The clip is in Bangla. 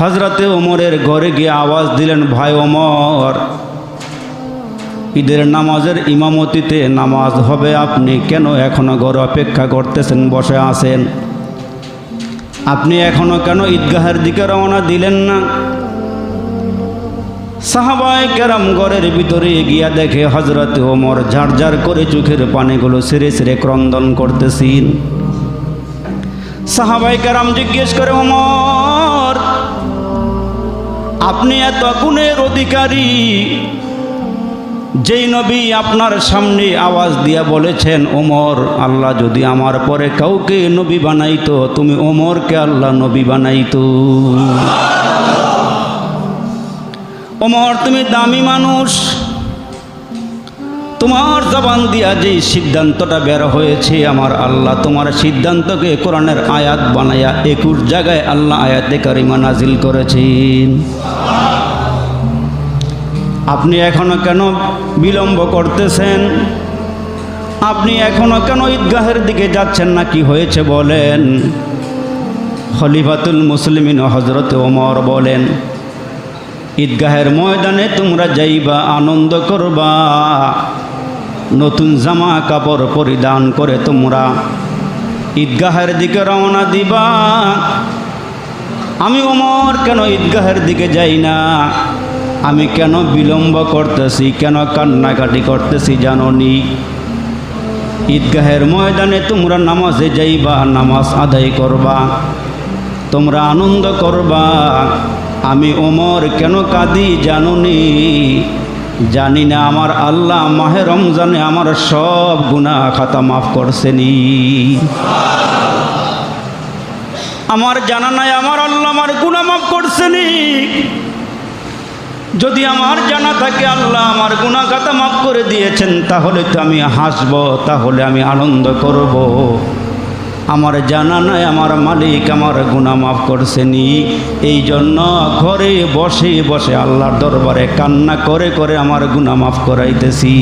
হজরতে ওমরের ঘরে গিয়ে আওয়াজ দিলেন, ভাই ওমর, ঈদের নামাজের ইমামতিতে নামাজ হবে আপনি কেন এখনও ঘরে অপেক্ষা করতেছেন, বসে আছেন? আপনি এখনও কেন ঈদগাহের দিকে রওনা দিলেন না? সাহাবাই কেরাম ঘরের ভিতরে গিয়া দেখে হজরত ওমর ঝাড়ঝাড় করে চোখের পানিগুলো সেরে সেরে ক্রন্দন করতেছিন। সাহাবাই কেরাম জিজ্ঞেস করে, ওমর আপনি এত গুণের অধিকারী। যেই নবী আপনার সামনে আওয়াজ দিয়া বলেছেন, ওমর, আল্লাহ যদি আমার পরে কাউকে নবী বানাইতো, তুমি ওমরকে আল্লাহ নবী বানাইতো। ওমর, তুমি দামি মানুষ। তোমার জবান দিয়া যে সিদ্ধান্তটা বের হয়েছে আমার আল্লাহ, তোমার সিদ্ধান্তকে কোরআনের আয়াত বানায়া একুশ জায়গায় আল্লাহ আয়াতে কারিমা নাজিল করেছেন। আপনি এখনও কেন বিলম্ব করতেছেন? আপনি এখনও কেন ঈদগাহের দিকে যাচ্ছেন না? কি হয়েছে বলেন? খলিফাতুল মুসলিমিন হজরত ওমর বলেন, ঈদগাহের ময়দানে তোমরা যাইবা, আনন্দ করবা। নতুন জামা কাপড় পরিধান করে তোমরা। ঈদগাহের দিকে রওনা দিবা। আমি ওমর, কেন ঈদগাহের দিকে যাই না? আমি কেন বিলম্ব করতেছি, কেন কান্নাকাটি করতেছি জাননি? ঈদগাহের ময়দানে তোমরা নামাজে যাইবা, নামাজ আদায় করবা, তোমরা আনন্দ করবা। আমি ওমর, কেন কাঁদি জানুনি? জানি না আমার আল্লাহ মাহে রমজানে আমার সব গুণা খাতা মাফ করছেনি। আমার জানা নাই আমার আল্লাহ আমার গুণা মাফ করছেনি। যদি আমার জানা থাকে আল্লাহ আমার গুণা খাতা মাফ করে দিয়েছেন, তাহলে তো আমি হাসব, তাহলে আমি আনন্দ করব। আমার জানা নাই, আমার মালিক আমার গুণা মাফ করছেনি। এই জন্য ঘরে বসে বসে আল্লাহর দরবারে কান্না করে করে আমার গুণা মাফ করাইতেছি।